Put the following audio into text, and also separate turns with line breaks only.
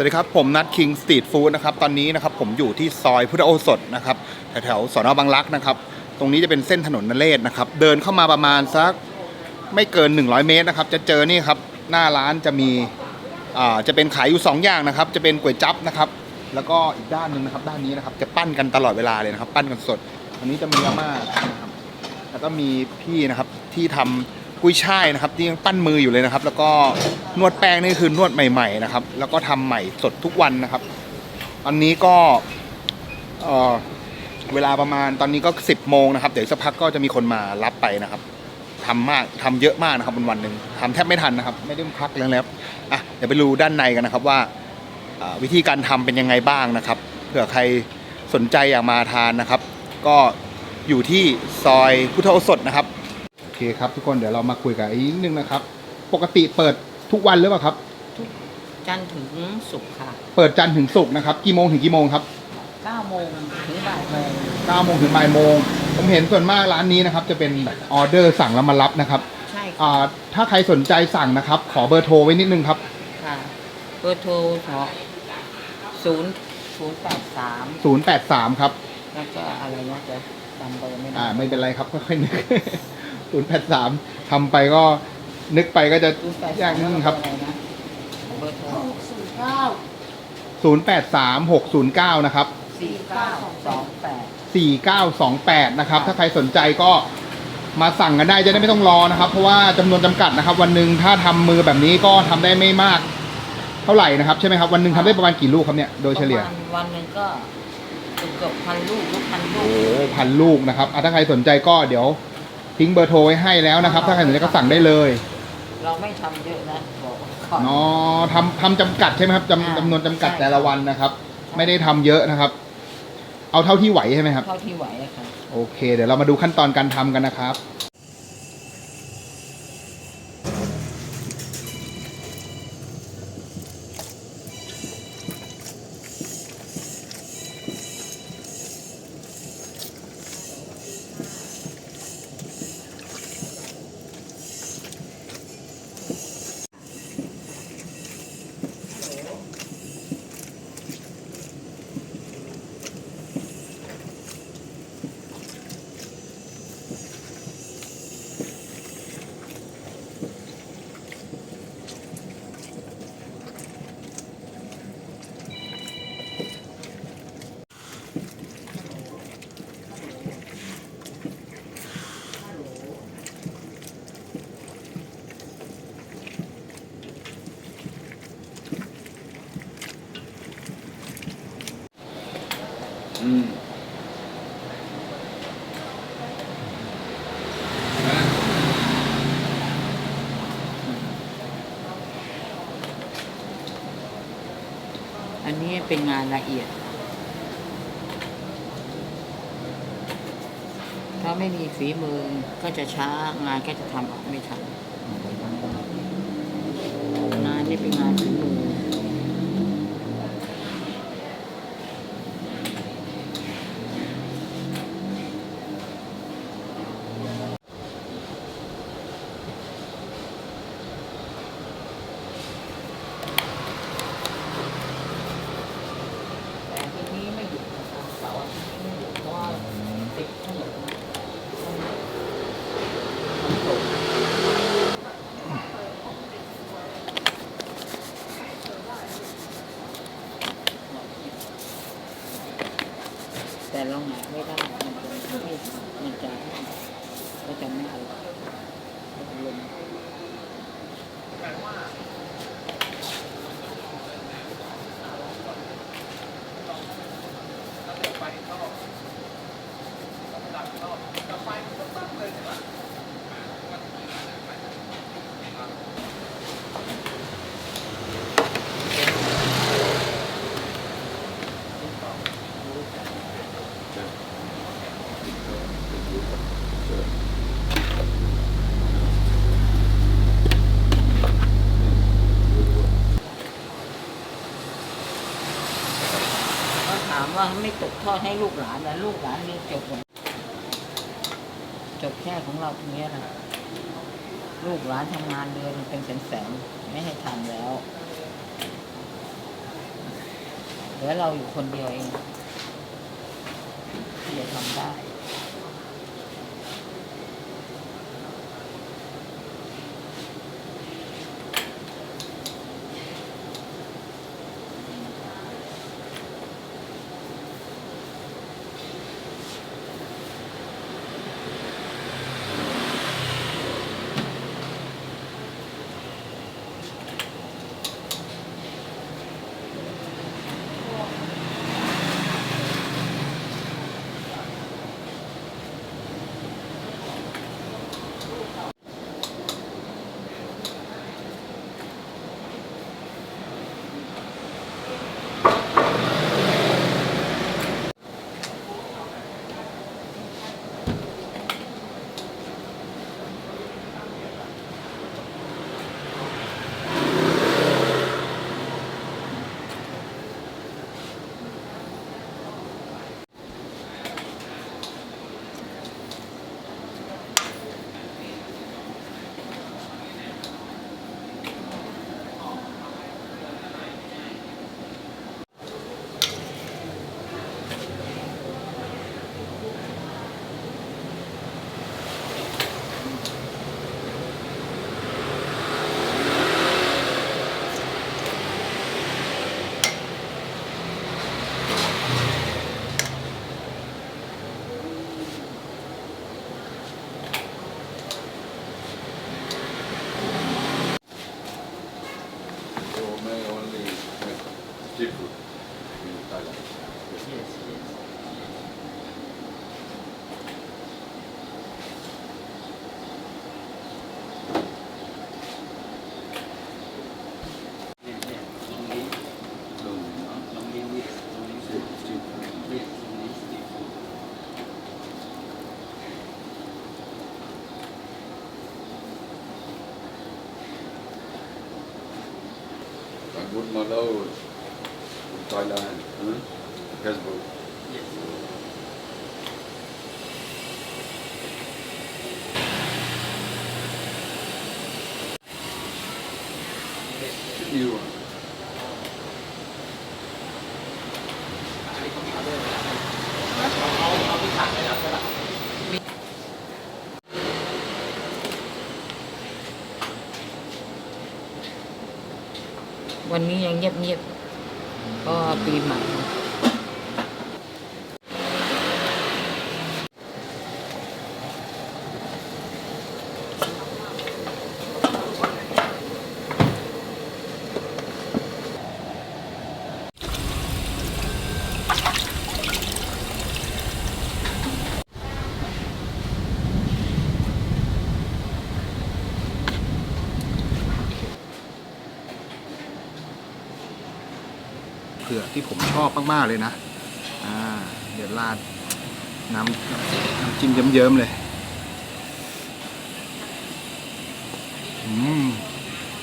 วัสดีครับ ผมนัดคิงสตรีทฟู้ดนะครับ ตอนนี้นะครับผมอยู่ที่ซอยพุทธโอสถนะครับ แถวๆสอนอบางรักนะครับ ตรงนี้จะเป็นเส้นถนนนเรศนะครับ เดินเข้ามาประมาณสักไม่เกิน 100 เมตรนะครับ จะเจอนี่ครับ หน้าร้านจะมีอ่าจะเป็นขายอยู่ 2 อย่างนะครับ จะเป็นก๋วยจั๊บนะครับ แล้วก็อีกด้านหนึ่งนะครับ ด้านนี้นะครับ จะปั้นกันตลอดเวลาเลยนะครับ ปั้นกันสด อันนี้จะมีอาม่านะครับ แล้วก็มีพี่นะครับที่ทำ กุ้ยช่ายนะครับที่ยังปั้นมืออยู่เลยนะครับ แล้วก็นวดแป้งนี่คือนวดใหม่ ๆนะครับ แล้วก็ทำใหม่สดทุกวันนะครับ อันนี้ก็เออเวลาประมาณตอนนี้ก็10โมงนะครับเดี๋ยวสักพักก็จะมีคนมารับไปนะครับทำมากทำเยอะมากนะครับวันวันหนึ่งทำแทบไม่ทันนะครับ ไม่ได้พักเลยนะครับอะเดี๋ยวไปดูด้านในกันนะครับว่าวิธีการทำเป็นยังไงบ้างนะครับเผื่อใครสนใจอยากมาทานนะครับ ก็อยู่ที่ซอยพุทธโอสถนะครับ คครับ ทุกคนเดี๋ยวเรามาคุยกันอีกนิดนึงนะครับ ปกติเปิดทุกวันหรือเปล่าครับ
จันทร์ถึงศุกร์ค่ะ
เปิดจันทร์ถึงศุกร์นะครับกี่โมงถึงกี่โมงครับ
9โมงถึงบ่ายโมง
9โมงถึงบ่ายโมงผมเห็นส่วนมากร้านนี้นะครับ จะเป็นแบบออเดอร์สั่งแล้วมารับนะครับ
ใช่ค่ะ
อ่าถ้าใครสนใจสั่งนะครับ ขอเบอร์โทรไว้นิดนึงครับ
ค่ะเบอร์โทรเนาะศูนย์ศูนย์แปดสาม
083 ครับ
แล้วก็อะไรนะจะจำเบอร์ไม่ได้
อ่าไม่เป็นไรครับค่อยๆนึก 083ทำไปก็นึกไปก็จะ
ศูนย์แปด
ยากนิดนึงครับ
อะไรนะเบอร์โทร
083 609นะครับ
สี่เก้าสองแปด
4928นะครับ ถ้าใครสนใจก็มาสั่งกันได้จะได้ไม่ต้องรอนะครับ เพราะว่าจำนวนจำกัดนะครับ วันหนึ่งถ้าทำมือแบบนี้ก็ทำได้ไม่มาก เท่าไหร่นะครับใช่ไหมครับ วันหนึ่งทำได้ประมาณกี่ลูกครับเนี่ยโดยเฉลี่ย
ประมาณวันหนึ่งก็เกือบพันลูกลูกพันลู
โอ้
ก
พันลูกนะครับอะถ้าใครสนใจก็เดี๋ยว ทิ้งเบอร์โทรไว้ให้แล้วนะครับ ถ้าใครสนใจก็สั่งได้เลย
เราไม่ทำเยอะนะบอกก่อน
เนาะทำทำจำกัดใช่ไหมครับจำ
อ่า
จำนวนจำกัด
ใช่
แต่ละวันนะครับ ไม่ได้ทำเยอะนะครับ เอาเท่าที่ไหวใช่ไหมครับ
เท่าที่ไหวอะค่ะ
โอเค เดี๋ยวเรามาดูขั้นตอนการทำกันนะครับ
นี้เป็นงานละเอียด ถ้าไม่มีฝีมือก็จะช้างานก็จะทำออกไม่ทันงานนี่เป็นงานฝีมือ แต่ทีนี้ไม่หยุดนะครับเสาร์อาทิตย์ไม่หยุดเพราะว่าติดถนนมันตกแต่เราหงายไม่ได้ มันจะไม่มันจะก็จะไม่อร่อยมันจะลง ก็ถาม ว่าไม่ตกทอดให้ลูกหลานนะลูกหลานเรียนจบหมดจบแค่ของเราตรงเนี้ยนะลูกหลานทำงานเดือนเป็นแสนๆไม่ให้ทำแล้วเหลือเราอยู่คนเดียวเองที่จะทำได้
good Malo in Thailand. Facebook. You.
วันนี้ยังเงียบๆก็ปีใหม่
ผือกที่ผมชอบมากๆเลยนะ อ่า เดี๋ยวราดน้ำน้ำจิ้มเยิ้มๆเลย อืม